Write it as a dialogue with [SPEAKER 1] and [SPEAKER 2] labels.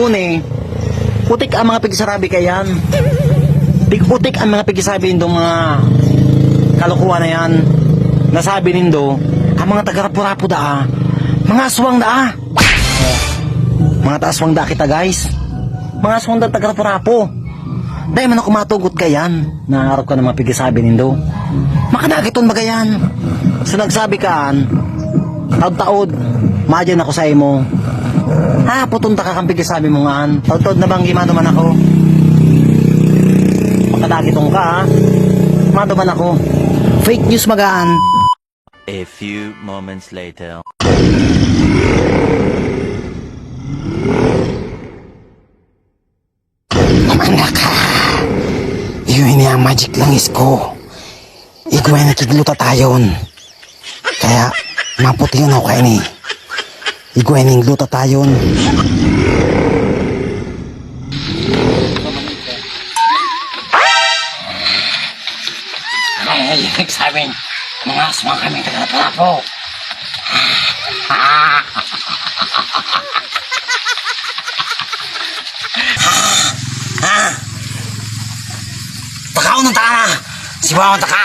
[SPEAKER 1] Pune, putik ang mga pigsarabi kayan. Putik ang mga pigsasabi nindo mga kalokohan na yan. Nasabi nindo, ang mga taga-rapo-rapo da, mga aswang da. Mga taaswang da kita guys. Mga aswang da taga-rapo-rapo. Dahil man ako matugot kayan, naharap ka ng mga pigsasabi nindo. Makadagiton magayan. Sa nagsabi kaan, taod-taod, madyan ako sa imo. Ha, putunta ka kang pigsasabi mo nga. Taod-taod na bang gimano man ako. Makadagitong ka ha. Mado man ako. Fake news magaan.
[SPEAKER 2] A few moments later.
[SPEAKER 1] Mamanda ka. Yun ang magic langis ko. Igway na kigluta tayon. Kaya, maputi yun ako kayo ni. Igway na gluta tayon. Ay, nagsabing, mga aswang kami taga-trapo. Takaw ng taka! Si Bawang taka!